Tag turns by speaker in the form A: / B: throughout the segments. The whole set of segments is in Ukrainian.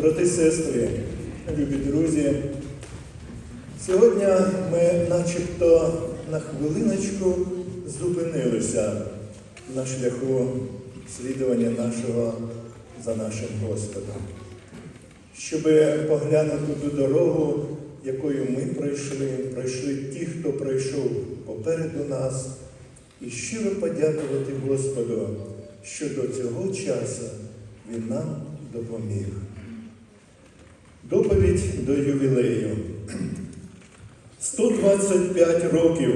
A: Брати, сестри, любі друзі, сьогодні ми начебто на хвилиночку зупинилися на шляху слідування нашого за нашим Господом, щоб поглянути ту дорогу, якою ми пройшли, пройшли ті, хто пройшов попереду нас, і щиро подякувати Господу, що до цього часу Він нам допоміг. Доповідь до ювілею. 125 років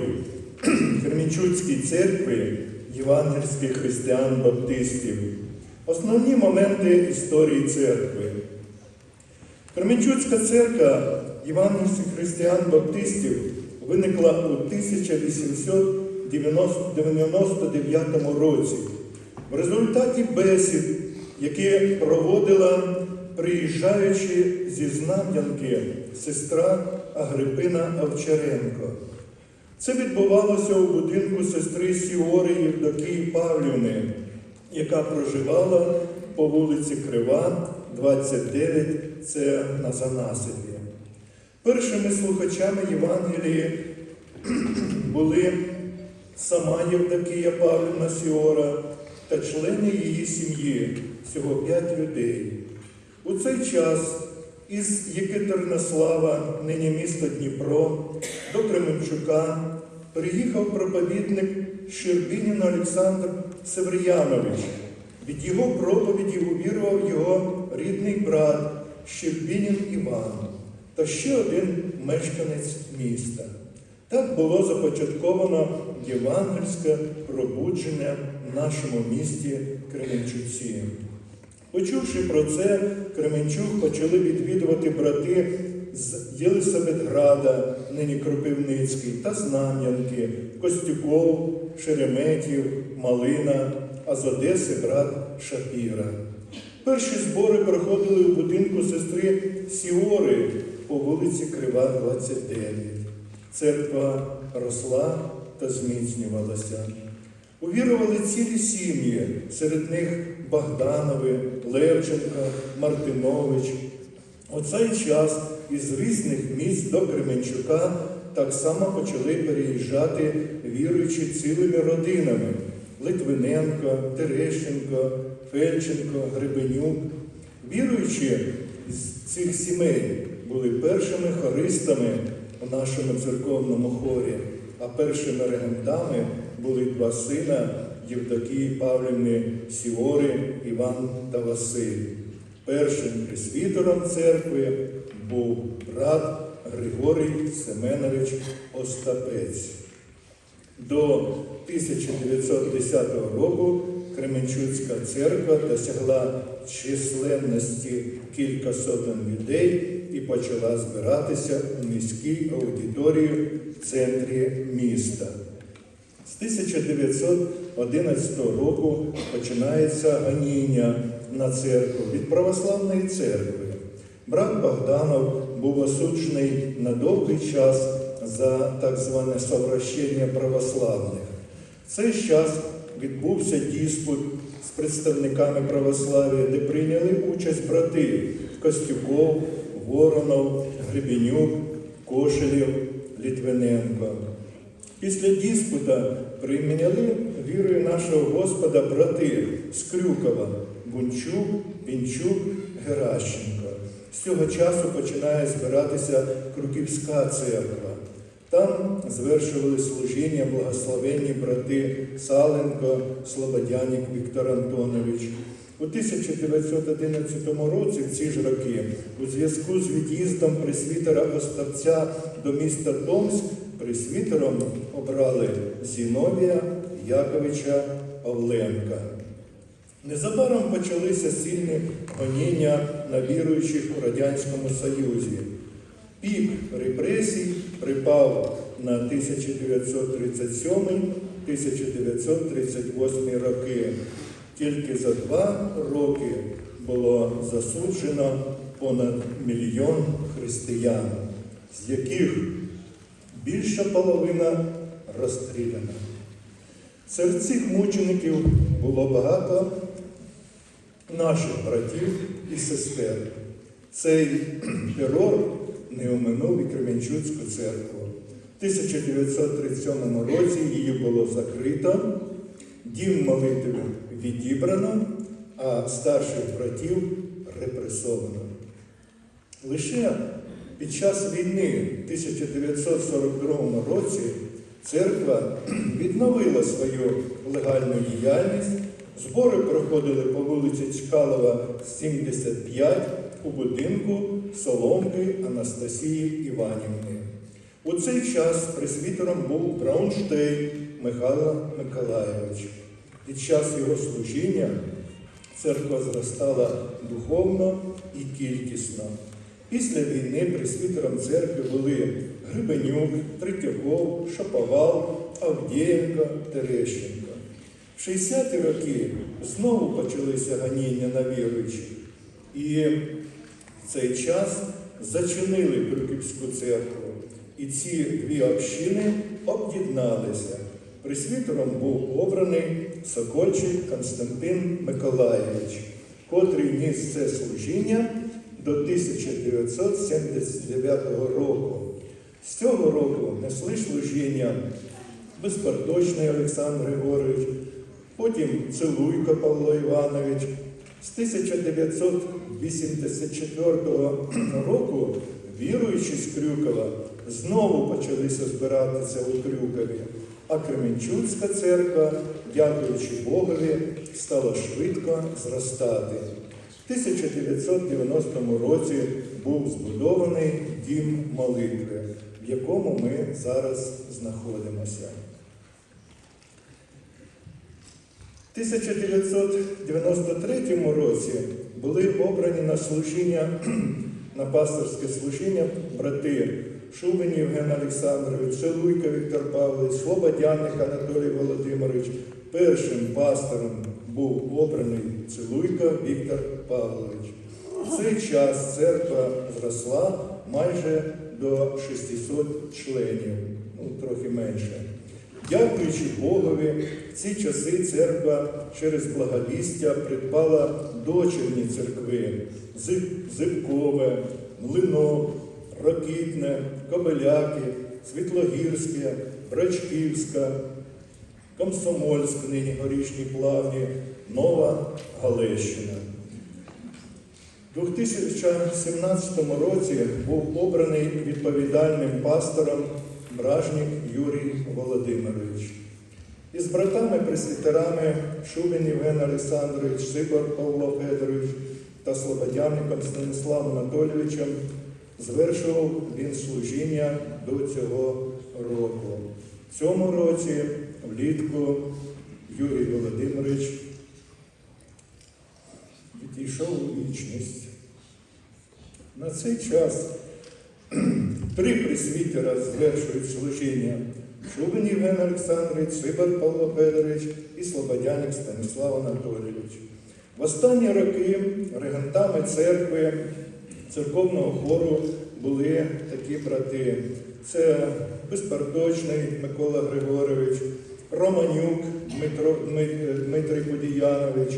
A: Кремінчуцькій церкви євангельських християн-баптистів. Основні моменти історії церкви. Кременчуцька церква євангельських християн-баптистів виникла у 1899 році в результаті бесід, які проводила приїжджаючи зі Знам'янки сестра Агрипина Овчаренко. Це відбувалося у будинку сестри Сіори Євдокії Павлівни, яка проживала по вулиці Крива, 29, це на Занасипі. Першими слухачами Євангелії були сама Євдокія Павлівна Сіора та члени її сім'ї, всього п'ять людей. У цей час із Єкатеринослава, нині місто Дніпро, до Кременчука приїхав проповідник Щербінін Олександр Севриянович. Від його проповіді увірував його рідний брат Щербінін Іван та ще один мешканець міста. Так було започатковано євангельське пробудження в нашому місті Кременчуці. Почувши про це, Кременчук почали відвідувати брати з Єлисаветграда, нині Кропивницький, та Знам'янки, Костюков, Шереметів, Малина, а з Одеси брат Шапіра. Перші збори проходили у будинку сестри Сіори по вулиці Крива, 29. Церква росла та зміцнювалася. Увірували цілі сім'ї, серед них Богданови, Левченка, Мартинович. У цей час із різних міст до Кременчука так само почали переїжджати віруючі цілими родинами Литвиненко, Терещенко, Фельченко, Гребенюк. Віруючі з цих сімей були першими хористами у нашому церковному хорі, а першими регентами були два сина Євдокії Павлівни Сіори, Іван та Василь. Першим пресвітером церкви був брат Григорій Семенович Остапець. До 1910 року Кременчуцька церква досягла численності кілька сотень людей і почала збиратися у міській аудиторії в центрі міста. З 1911 року починається гоніння на церкву від православної церкви. Брат Богданов був осуджений на довгий час за так зване совращення православних. В цей час відбувся диспут з представниками православ'я, де прийняли участь брати Костюков, Воронов, Гребенюк, Кошелєв, Літвиненко. Після диспута прийняли вірою нашого Господа брати Скрюкова, Бунчук, Пінчук, Геращенко. З цього часу починає збиратися Круківська церква. Там звершували служіння благословенні брати Саленко, Слободянік Віктор Антонович. У 1911 році, в ці ж роки, у зв'язку з від'їздом пресвітера Остапця до міста Томськ, пресвітером обрали Зіновія Яковича Павленка. Незабаром почалися сильні гоніння на віруючих у Радянському Союзі. Пік репресій припав на 1937-1938 роки. Тільки за два роки було засуджено понад мільйон християн, з яких більша половина розстріляна. Серед цих мучеників було багато наших братів і сестер. Цей терор не оминув і Кременчуцьку церкву. В 1937 році її було закрито, дім молитви відібрано, а старших братів репресовано. Лише під час війни в 1942 році церква відновила свою легальну діяльність. Збори проходили по вулиці Чкалова, 75 у будинку Соломки Анастасії Іванівни. У цей час пресвітером був Браунштейн Михайло Миколайович. Під час його служіння церква зростала духовно і кількісно. Після війни пресвітером церкви були Грибенюк, Третьяков, Шаповал, Авдієнко, Терещенко. В 60-ті роки знову почалися ганіння на віруючих. І в цей час зачинили Крюківську церкву. І ці дві общини об'єдналися. Пресвітером був обраний Сокольчик Константин Миколаєвич, котрий ніс це служіння до 1979 року. З цього року несли служіння Безбардочний Олександр Григорович, потім Целуйко Павло Іванович. З 1984 року, віруючи з Крюкова, знову почалися збиратися у Крюкові, а Кременчуцька церква, дякуючи Богові, стала швидко зростати. В 1990 році був збудований дім молитви, в якому ми зараз знаходимося. В 1993 році були обрані на служіння, на пасторське служіння брати Шубин Євген Олександрович, Целуйко Віктор Павлович, Слободяник Анатолій Володимирович. Першим пастором був обраний Целуйко Віктор Павлович. В цей час церква зросла майже до 600 членів, ну трохи менше. Дякуючи Богові, в ці часи церква через благовістя придбала дочерні церкви Зиб- Зибкове, Млинок, Рокітне, Кобеляки, Світлогірське, Брачківська, Комсомольськ, нині горішні плавні, Нова Галещина. У 2017 році був обраний відповідальним пастором Бражнік Юрій Володимирович. Із братами-пресвітерами Шубін Євген Олександрович, Сибор Павло Федорович та Слободяником Станиславом Анатолійовичем звершував він служіння до цього року. В цьому році, влітку, Юрій Володимирович відійшов у вічність. На цей час три пресвітера звершують служіння. Шубин Євген Олександрович, Сибар Павло Федорович і Слободяник Станіслав Анатолійович. В останні роки регентами церкви, церковного хору були такі брати. Це Безпардочний Микола Григорович, Романюк Дмитро, Дмитрий Подіянович,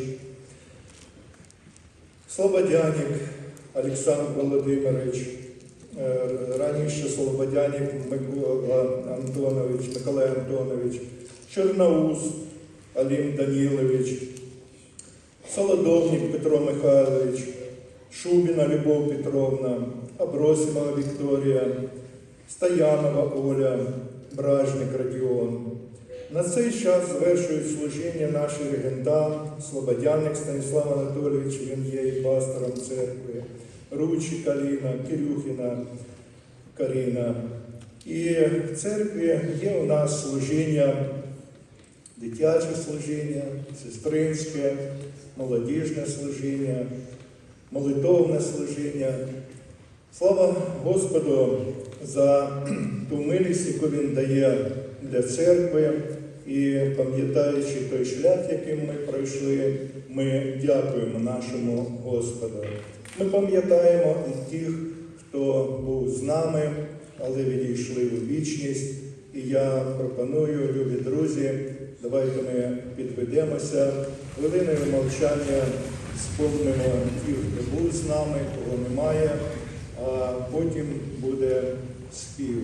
A: Слободяник Олександр Володимирович, е, раніше Слободяник Микола Антонович, Миколай Антонович, Чорноус Алім Данілович, Солодовник Петро Михайлович, Шубіна Любов Петровна, Абросимова Вікторія, Стоянова Оля, Бражник Радіон. На цей час звершують служіння наші регента, Слободяник Станіслав Анатолійович, він є і пастором церкви, Ручі Аліна, Кирюхіна Каріна. І в церкві є у нас служіння, дитяче служіння, сестринське, молодіжне служіння, молитовне служіння. Слава Господу за ту милість, яку Він дає для церкви. І пам'ятаючи той шлях, яким ми пройшли, ми дякуємо нашому Господу. Ми пам'ятаємо і тих, хто був з нами, але відійшли у вічність. І я пропоную, любі друзі, давайте ми підведемося хвилиною мовчання спомнимо тих, хто був з нами, кого немає, а потім буде спів.